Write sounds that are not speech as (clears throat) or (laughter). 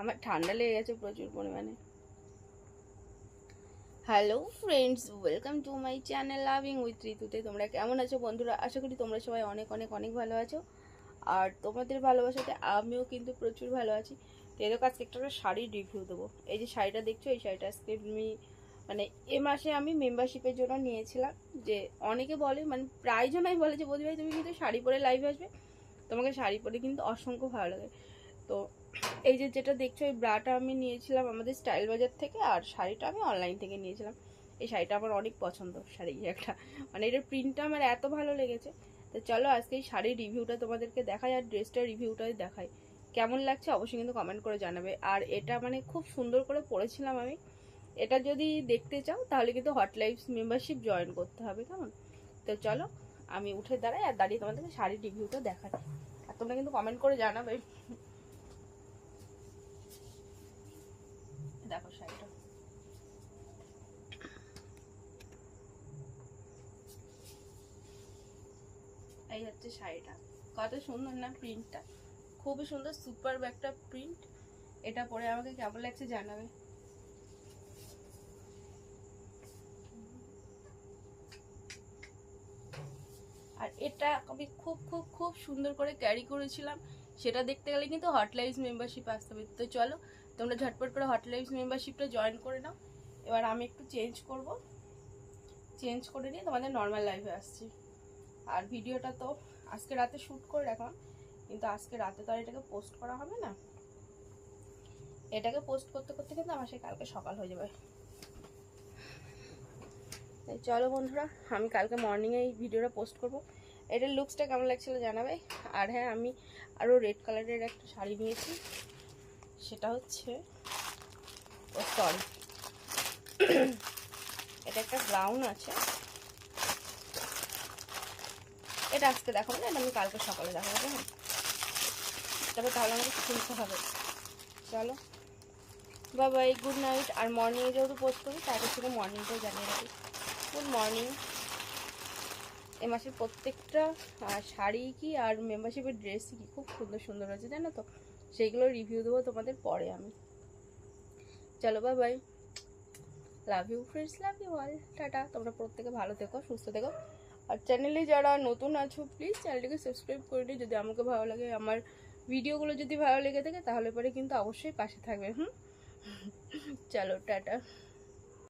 আমার ঠান্ডা লেগে গেছে প্রচুর পরিমাণে। Hello friends welcome to my channel loving with ঋতুতে তোমরা কেমন আছো বন্ধুরা? আশা করি তোমরা সবাই অনেক অনেক অনেক ভালো আছো। আর তোমাদের ভালোবাসাতে আমিও কিন্তু প্রচুর ভালো আছি। তো এরকম আজকে একটা শাড়ির রিভিউ দেবো। এই যে শাড়িটা দেখছ, এই শাড়িটা আজকে আমি মানে এ মাসে আমি মেম্বারশিপের জন্য নিয়েছিলাম। যে অনেকে বলে মানে প্রায় জনাই বলে যে, বৌদি ভাই, তুমি কিন্তু শাড়ি পরে লাইভে আসবে। তোমাকে শাড়ি পরে কিন্তু অসংখ্য ভালো লাগে। তো এই যে যেটা দেখছ, এই ব্রাটা আমি নিয়েছিলাম আমাদের স্টাইল বাজার থেকে, আর শাড়িটা আমি অনলাইন থেকে নিয়েছিলাম। এই শাড়িটা আমার অনেক পছন্দ, শাড়ি একটা। মানে এটার প্রিন্টটা আমার এত ভালো লেগেছে। তো চলো আজকে এই শাড়ির রিভিউটা তোমাদেরকে দেখাই, আর ড্রেসটার রিভিউটাই দেখাই। কেমন লাগছে অবশ্যই কিন্তু কমেন্ট করে জানাবে। আর এটা মানে খুব সুন্দর করে পরেছিলাম আমি। এটা যদি দেখতে চাও, তাহলে কিন্তু হট লাইফস মেম্বারশিপ জয়েন করতে হবে, কেমন? তো চলো, আমি উঠে দাঁড়াই, আর দাঁড়িয়ে তোমাদেরকে শাড়ির রিভিউটা দেখাই আর তোমরা কিন্তু কমেন্ট করে জানাবে দেখো শাড়িটা এই হচ্ছে শাড়িটা। কত সুন্দর না প্রিন্টটা খুবই সুন্দর সুপার একটা প্রিন্ট এটা পরে আমাকে কেমন লাগছে জানাবে। আর এটা আমি খুব খুব খুব সুন্দর করে ক্যারি করেছিলাম। সেটা দেখতে গেলে কিন্তু হটলাইফ মেম্বারশিপ আসতে হবে। তো চলো, তোমরা ঝটপট করে হটলাইফ মেম্বারশিপটা জয়েন করে নাও। এবার আমি একটু চেঞ্জ করব। চেঞ্জ করে নিয়ে তোমাদের নর্মাল লাইফে আসছি। আর ভিডিওটা তো আজকে রাতে শ্যুট করে রাখলাম, কিন্তু আজকে রাতে তো আর এটাকে পোস্ট করা হবে না। এটাকে পোস্ট করতে করতে কিন্তু আমার সেই কালকে সকাল হয়ে যাবে। চলো বন্ধুরা, আমি কালকে মর্নিংয়ে এই ভিডিওটা পোস্ট করব। এটার লুকসটা কেমন লাগছিল জানাবে? আর হ্যাঁ আমি আরও রেড কালারের একটা শাড়ি নিয়েছি। সেটা হচ্ছে, ও সরি (clears throat) এটা একটা ব্রাউন আছে। এটা আজকে দেখাবো না, এটা আমি কালকে সকালে দেখাবো হ্যাঁ তবে তাহলে আমাকে খুলতে হবে। চলো। বাবাই গুড নাইট আর মর্নিংয়ে যেহেতু পোস্ট করি তাদের থেকে মর্নিংটাও জানিয়ে রাখি। গুড মর্নিং এ মাসের প্রত্যেকটা শাড়ি কি আর মেম্বারশিপের ড্রেস কি খুব সুন্দর সুন্দর আছে জানো তো? সেইগুলো রিভিউ দেবো তোমাদের পরে আমি। চলো bye bye love you friends love you all tata. তোমরা প্রত্যেকে ভালো থেকো, সুস্থ থেকো। আর চ্যানেলে যারা নতুন আছো প্লিজ চ্যানেলটিকে সাবস্ক্রাইব করে নিই যদি আমাকে ভালো লাগে, আমার ভিডিওগুলো যদি ভালো লেগে থাকে, তাহলে পরে কিন্তু অবশ্যই পাশে থাকবে। হুম? চলো, টাটা।